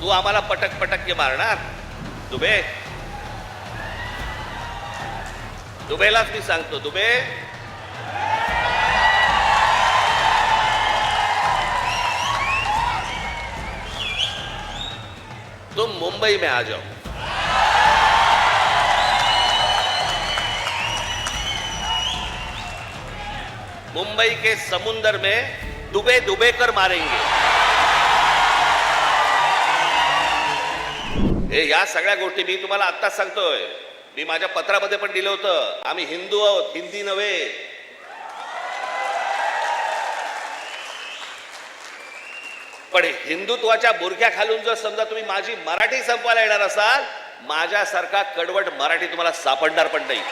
तू आम्हाला पटक पटक के मारणार? दुबे. दुबेलाच मी सांगतो दुबे. तुम मुंबई में आ जाओ. मुंबई के समुंदर में डुबे डुबे कर मारेंगे. हे या सगळ्या गोष्टी मी तुम्हाला आत्ताच सांगतोय. मी माझ्या पत्रामध्ये पण दिलं होतं. आम्ही हिंदू आहोत हिंदी नव्हे. पण हिंदुत्वाच्या बुरख्या खालून जर समजा तुम्ही माझी मराठी संपवायला येणार असाल माझ्यासारखा कडवट मराठी तुम्हाला सापडणार पण नाही.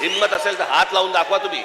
हिंमत असेल तर हात लावून दाखवा तुम्ही.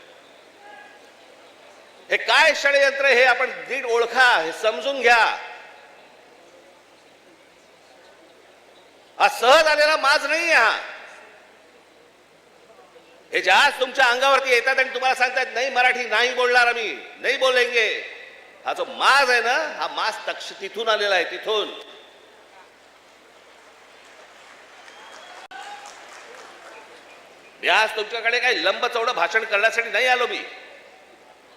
हे काय षडयंत्र हे आपण नीट ओळखा हे समजून घ्या. हा सहज आलेला माज नाही हा. हे जहाज तुमच्या अंगावरती येतात आणि तुम्हाला सांगतात नाही मराठी नाही बोलणार आम्ही नाही बोलेंगे. हा जो माज आहे ना हा माज तक्ष तिथून आलेला आहे तिथून. मी आज तुमच्याकडे काही लंब चौडं भाषण करण्यासाठी नाही आलो मी.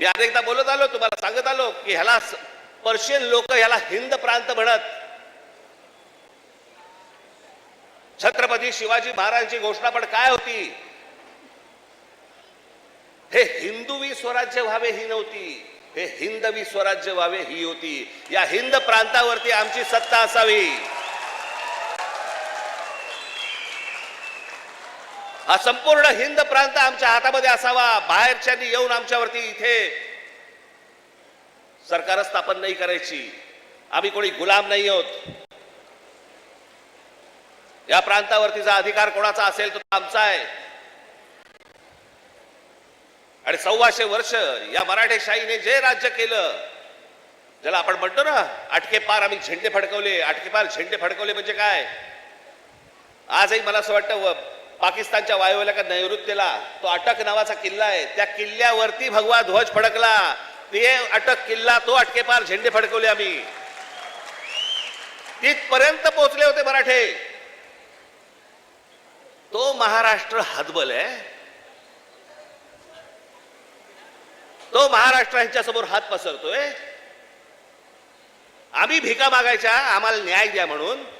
मी अनेकदा बोलत आलो तुम्हाला सांगत आलो की ह्याला पर्शियन लोक ह्याला हिंद प्रांत म्हणत. छत्रपती शिवाजी महाराजांची घोषणा पण काय होती? हे हिंदवी स्वराज्य व्हावे ही नव्हती. हे हिंदवी स्वराज्य व्हावे ही होती. या हिंद प्रांतावरती आमची सत्ता असावी. हा संपूर्ण हिंद प्रांत आमच्या हातामध्ये असावा. बाहेरच्यानी येऊन आमच्यावरती इथे सरकार स्थापन नाही करायची. आम्ही कोणी गुलाम नाही आहोत. या प्रांतावरतीचा अधिकार कोणाचा असेल तो आमचा आहे. आणि सव्वाशे वर्ष या मराठेशाहीने जे राज्य केलं ज्याला आपण म्हणतो ना अटकेपार आम्ही झेंडे फडकवले. आटकेपार झेंडे फडकवले म्हणजे काय? आजही मला असं वाटतं पाकिस्तानच्या वायुव्याला का नैऋत्येला तो अटक नावाचा किल्ला आहे. त्या किल्ल्यावरती भगवा ध्वज फडकला. ते अटक किल्ला तो अटकेपार झेंडे फडकवले आम्ही. तिथपर्यंत पोहोचले होते मराठे. तो महाराष्ट्र हतबल आहे. तो महाराष्ट्र यांच्या समोर हात पसरतोय. आम्ही भिका मागायच्या आम्हाला न्याय द्या म्हणून.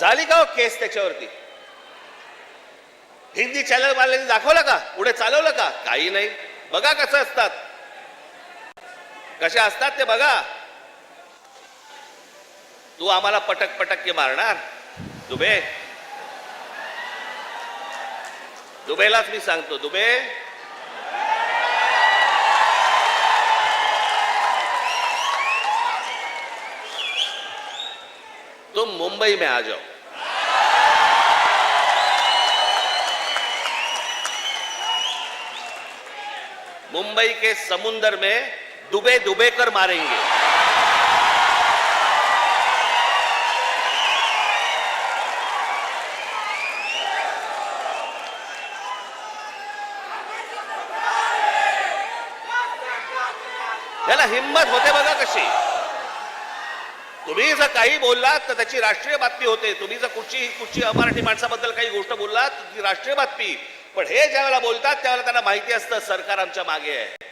झाली का हो केस त्याच्यावरती? हिंदी चॅनल वाल्यांनी दाखवलं का? पुढे चालवलं का? काही नाही. बघा कसं असतात. कसे असतात ते बघा. तू आम्हाला पटक पटक के मारणार. दुबे. दुबेलाच मी सांगतो दुबे. तुम मुंबई में आ जाओ। मुंबई के समुंदर में डुबे डुबे कर मारेंगे। त्याला हिंमत होते बघा कशी। तुम्ही जर काही बोललात तर त्याची राष्ट्रीय बातमी होते. तुम्ही जर कुठची कुठची अमराठी माणसाबद्दल काही गोष्ट बोललात ती राष्ट्रीय बातमी. पण हे ज्यावेळेला बोलतात त्यावेळेला त्यांना माहिती असतं सरकार आमच्या मागे आहे.